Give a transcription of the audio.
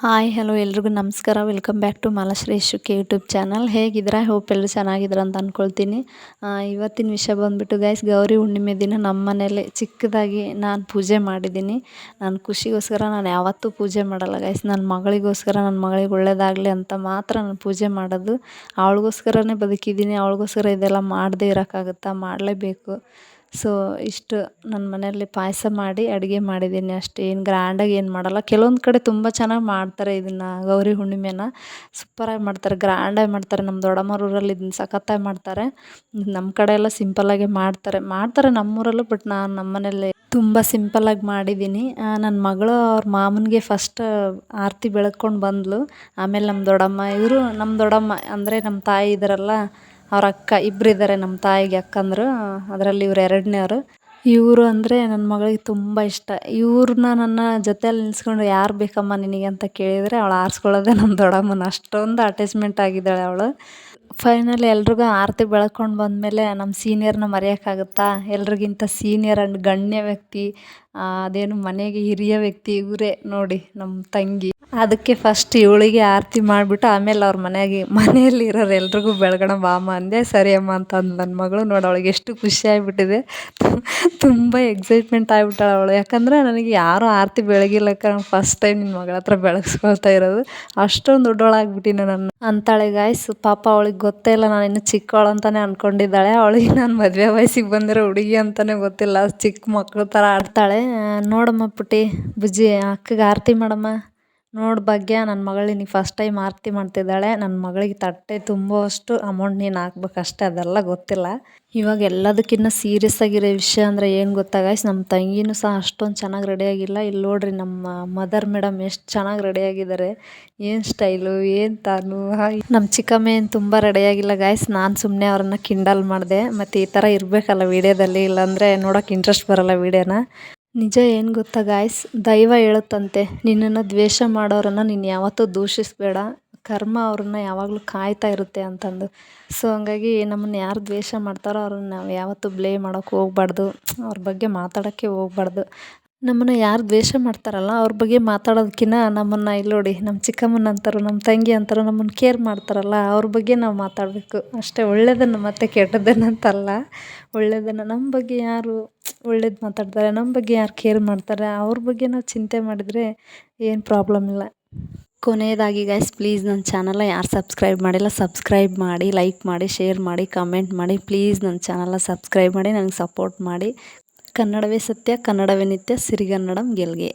Hi hello ಎಲ್ರಿಗೂ ನಮಸ್ಕಾರ. Welcome back to Malashree ಶುಕ್ ಯೂಟ್ಯೂಬ್ ಚಾನಲ್ ಐ ಹೋಪ್ ಎಲ್ಲರೂ ಚೆನ್ನಾಗಿದ್ರ ಅಂತ ಅಂದ್ಕೊಳ್ತೀನಿ ಇವತ್ತಿನ ವಿಷಯ ಬಂದುಬಿಟ್ಟು ಗೈಸ್ ಗೌರಿ ಹುಣ್ಣಿಮೆ ದಿನ ನಮ್ಮ ಮನೇಲಿ ಚಿಕ್ಕದಾಗಿ ನಾನು ಪೂಜೆ ಮಾಡಿದ್ದೀನಿ. ನಾನು ಖುಷಿಗೋಸ್ಕರ ನಾನು ಯಾವತ್ತೂ ಪೂಜೆ ಮಾಡಲ್ಲ ಗೈಸ್ ನನ್ನ ಮಗಳಿಗೋಸ್ಕರ ನನ್ನ ಮಗಳಿಗೆ ಒಳ್ಳೇದಾಗಲಿ ಅಂತ ಮಾತ್ರ ನಾನು ಪೂಜೆ ಮಾಡೋದು. ಅವಳಿಗೋಸ್ಕರನೇ ಬದುಕಿದ್ದೀನಿ, ಅವಳಿಗೋಸ್ಕರ ಇದೆಲ್ಲ ಮಾಡದೇ ಇರೋಕ್ಕಾಗುತ್ತಾ? ಮಾಡಲೇಬೇಕು. ಸೊ ಇಷ್ಟು ನನ್ನ ಮನೆಯಲ್ಲಿ ಪಾಯಸ ಮಾಡಿ ಅಡುಗೆ ಮಾಡಿದ್ದೀನಿ ಅಷ್ಟೇ. ಏನು ಗ್ರ್ಯಾಂಡಾಗಿ ಏನು ಮಾಡಲ್ಲ. ಕೆಲವೊಂದು ಕಡೆ ತುಂಬ ಚೆನ್ನಾಗಿ ಮಾಡ್ತಾರೆ ಇದನ್ನು ಗೌರಿ ಹುಣ್ಣಿಮೆನ. ಸೂಪರಾಗಿ ಮಾಡ್ತಾರೆ. ಗ್ರ್ಯಾಂಡಾಗಿ ಮಾಡ್ತಾರೆ. ನಮ್ಮ ದೊಡ್ಡಮ್ಮವ್ರ ಊರಲ್ಲಿ ಇದನ್ನ ಸಖತ್ತಾಗಿ ಮಾಡ್ತಾರೆ. ನಮ್ಮ ಕಡೆ ಎಲ್ಲ ಸಿಂಪಲ್ಲಾಗೆ ಮಾಡ್ತಾರೆ. ಮಾಡ್ತಾರೆ ನಮ್ಮೂರಲ್ಲೂ ಬಟ್ ನಾನು ನಮ್ಮ ಮನೇಲಿ ತುಂಬ ಸಿಂಪಲ್ಲಾಗಿ ಮಾಡಿದ್ದೀನಿ ನನ್ನ ಮಗಳು ಅವ್ರ ಮಾಮನಿಗೆ ಫಸ್ಟ್ ಆರತಿ ಬೆಳ್ಕೊಂಡು ಬಂದಳು ಆಮೇಲೆ ನಮ್ಮ ದೊಡ್ಡಮ್ಮ, ಇವರು ನಮ್ಮ ದೊಡ್ಡಮ್ಮ, ಅಂದರೆ ನಮ್ಮ ತಾಯಿ ಇದ್ದಾರಲ್ಲ ಅವ್ರ ಅಕ್ಕ ಇಬ್ರು ಇದ್ದಾರೆ ನಮ್ಮ ತಾಯಿಗೆ, ಅಕ್ಕಂದ್ರು. ಅದರಲ್ಲಿ ಇವ್ರು ಎರಡನೇವ್ರು. ಇವರು ಅಂದರೆ ನನ್ನ ಮಗಳಿಗೆ ತುಂಬ ಇಷ್ಟ. ಇವ್ರನ್ನ ನನ್ನ ಜೊತೆಯಲ್ಲಿ ನಿಲ್ಸ್ಕೊಂಡು ಯಾರು ಬೇಕಮ್ಮ ನಿನಗೆ ಅಂತ ಕೇಳಿದರೆ ಅವಳು ಆರಿಸ್ಕೊಳ್ಳೋದೇ ನಮ್ಮ ದೊಡ್ಡಮ್ಮನ. ಅಷ್ಟೊಂದು ಅಟ್ಯಾಚ್ಮೆಂಟ್ ಆಗಿದ್ದಾಳೆ ಅವಳು. ಫೈನಲ್ ಎಲ್ರಿಗೂ ಆರತಿ ಬೆಳ್ಕೊಂಡು ಬಂದಮೇಲೆ ನಮ್ಮ ಸೀನಿಯರ್ನ ಮರೆಯೋಕ್ಕಾಗುತ್ತಾ? ಎಲ್ರಿಗಿಂತ ಸೀನಿಯರ್ ಆ್ಯಂಡ್ ಗಣ್ಯ ವ್ಯಕ್ತಿ ಅದೇನು ಮನೆಗೆ ಹಿರಿಯ ವ್ಯಕ್ತಿ ಇವರೇ ನೋಡಿ ನಮ್ಮ ತಂಗಿ. ಅದಕ್ಕೆ ಫಸ್ಟ್ ಇವಳಿಗೆ ಆರತಿ ಮಾಡಿಬಿಟ್ಟು ಆಮೇಲೆ ಅವ್ರ ಮನೆಯಾಗೆ ಮನೆಯಲ್ಲಿ ಇರೋರು ಎಲ್ರಿಗೂ ಬೆಳಗಣ ಬಾಮ ಅಂದೆ, ಸರಿ ಅಮ್ಮ ಅಂತ ಅಂದ್ ನನ್ನ ಮಗಳು. ನೋಡಿ ಅವಳಿಗೆ ಎಷ್ಟು ಖುಷಿ ಆಗಿಬಿಟ್ಟಿದೆ. ತುಂಬ ಎಕ್ಸೈಟ್ಮೆಂಟ್ ಆಗಿಬಿಟ್ಟಾಳೆ ಅವಳು. ಯಾಕಂದರೆ ನನಗೆ ಯಾರೂ ಆರತಿ ಬೆಳಗಿಲ್ಲ. ಫಸ್ಟ್ ಟೈಮ್ ನಿನ್ನ ಮಗಳ ಹತ್ರ ಬೆಳಗಿಸ್ಕೊಳ್ತಾ ಇರೋದು. ಅಷ್ಟೊಂದು ದೊಡ್ಡವಳಾಗ್ಬಿಟ್ಟಿನ ನನ್ನ ಅಂತಾಳೆ ಗಾಯ್ಸ್ ಪಾಪ ಅವಳಿಗೆ ಗೊತ್ತೇ ಇಲ್ಲ. ನಾನು ಇನ್ನು ಚಿಕ್ಕವಳು ಅಂತಲೇ ಅಂದ್ಕೊಂಡಿದ್ದಾಳೆ ಅವಳಿಗೆ ನಾನು ಮದುವೆ ವಯಸ್ಸಿಗೆ ಬಂದಿರೋ ಹುಡುಗಿ ಅಂತಲೇ ಗೊತ್ತಿಲ್ಲ. ಚಿಕ್ಕ ಮಕ್ಕಳು ಥರ ಆಡ್ತಾಳೆ. ನೋಡಮ್ಮ ಪುಟಿ ಬುಜ್ಜಿ, ಅಕ್ಕಗೆ ಆರತಿ ಮಾಡಮ್ಮ. ನೋಡು ಭಾಗ್ಯ ನನ್ನ ಮಗಳು ನೀನು ಫಸ್ಟ್ ಟೈಮ್ ಆರತಿ ಮಾಡ್ತಿದ್ದಾಳೆ. ನನ್ನ ಮಗಳಿಗೆ ತಟ್ಟೆ ತುಂಬುವಷ್ಟು ಅಮೌಂಟ್ ನೀನು ಹಾಕ್ಬೇಕು ಅಷ್ಟೇ ಅದೆಲ್ಲ ಗೊತ್ತಿಲ್ಲ. ಇವಾಗ ಎಲ್ಲದಕ್ಕಿನ್ನ ಸೀರಿಯಸ್ ಆಗಿರೋ ವಿಷಯ ಅಂದರೆ ಏನು ಗೊತ್ತಾಗಾಯ್ಸ್ ನಮ್ಮ ತಂಗಿನೂ ಸಹ ಅಷ್ಟೊಂದು ಚೆನ್ನಾಗಿ ರೆಡಿಯಾಗಿಲ್ಲ ಇಲ್ಲಿ ನೋಡ್ರಿ ನಮ್ಮ ಮದರ್ ಮೇಡಮ್ ಎಷ್ಟು ಚೆನ್ನಾಗಿ ರೆಡಿಯಾಗಿದ್ದಾರೆ ಏನು ಸ್ಟೈಲು ಏನು ತಾನು? ನಮ್ಮ ಚಿಕ್ಕಮ್ಮ ಏನು ತುಂಬ ರೆಡಿಯಾಗಿಲ್ಲ ಗಾಯ್ಸ್ ನಾನು ಸುಮ್ಮನೆ ಅವ್ರನ್ನ ಕಿಂಡಲ್ ಮಾಡಿದೆ. ಮತ್ತು ಈ ಥರ ಇರಬೇಕಲ್ಲ ವೀಡಿಯೋದಲ್ಲಿ ಇಲ್ಲಾಂದರೆ ನೋಡೋಕೆ ಇಂಟ್ರೆಸ್ಟ್ ಬರೋಲ್ಲ ವೀಡಿಯೋನ ನಿಜ ಏನು ಗೊತ್ತಾ ಗಾಯ್ಸ್ ದೈವ ಹೇಳುತ್ತಂತೆ, ನಿನ್ನನ್ನು ದ್ವೇಷ ಮಾಡೋರನ್ನು ನೀನು ಯಾವತ್ತೂ ದೂಷಿಸಬೇಡ. ಕರ್ಮ ಅವ್ರನ್ನ ಯಾವಾಗಲೂ ಕಾಯ್ತಾ ಇರುತ್ತೆ ಅಂತಂದು. ಸೊ ಹಂಗಾಗಿ ನಮ್ಮನ್ನು ಯಾರು ದ್ವೇಷ ಮಾಡ್ತಾರೋ ಅವ್ರನ್ನ ನಾವು ಯಾವತ್ತೂ ಬ್ಲೇಮ್ ಮಾಡೋಕ್ಕೆ ಹೋಗ್ಬಾರ್ದು. ಅವ್ರ ಬಗ್ಗೆ ಮಾತಾಡೋಕ್ಕೆ ಹೋಗ್ಬಾರ್ದು. ನಮ್ಮನ್ನು ಯಾರು ದ್ವೇಷ ಮಾಡ್ತಾರಲ್ಲ, ಅವ್ರ ಬಗ್ಗೆ ಮಾತಾಡೋದಕ್ಕಿಂತ ನಮ್ಮನ್ನು ಇಲ್ಲಿ ನೋಡಿ ನಮ್ಮ ಚಿಕ್ಕಮ್ಮನ ಅಂತಾರೋ ನಮ್ಮ ತಂಗಿ ಅಂತಾರೋ ನಮ್ಮನ್ನು ಕೇರ್ ಮಾಡ್ತಾರಲ್ಲ, ಅವ್ರ ಬಗ್ಗೆ ನಾವು ಮಾತಾಡಬೇಕು. ಅಷ್ಟೇ ಒಳ್ಳೆಯದನ್ನು ಮತ್ತೆ ಕೆಟ್ಟದನ್ನಂತಲ್ಲ ಒಳ್ಳೆಯದನ್ನು ನಮ್ಮ ಬಗ್ಗೆ ಯಾರು ಒಳ್ಳೇದು ಮಾತಾಡ್ತಾರೆ. ನಮ್ಮ ಬಗ್ಗೆ ಯಾರು ಕೇರ್ ಮಾಡ್ತಾರೆ? ಅವ್ರ ಬಗ್ಗೆ ನಾವು ಚಿಂತೆ ಮಾಡಿದರೆ ಏನು ಪ್ರಾಬ್ಲಮ್ ಇಲ್ಲ. ಕೊನೆಯದಾಗಿ ಗೈಸ್ ಪ್ಲೀಸ್ ನನ್ನ ಚಾನಲ್ನ ಯಾರು ಸಬ್ಸ್ಕ್ರೈಬ್ ಮಾಡಿಲ್ಲ ಸಬ್ಸ್ಕ್ರೈಬ್ ಮಾಡಿ ಲೈಕ್ ಮಾಡಿ ಶೇರ್ ಮಾಡಿ ಕಮೆಂಟ್ ಮಾಡಿ ಪ್ಲೀಸ್ ನನ್ನ ಚಾನಲ್ನ ಸಬ್ಸ್ಕ್ರೈಬ್ ಮಾಡಿ ನನಗೆ ಸಪೋರ್ಟ್ ಮಾಡಿ. ಕನ್ನಡವೇ ಸತ್ಯ, ಕನ್ನಡವೇ ನಿತ್ಯ, ಸಿರಿಗನ್ನಡಂ ಗೆಲ್ಗೆ.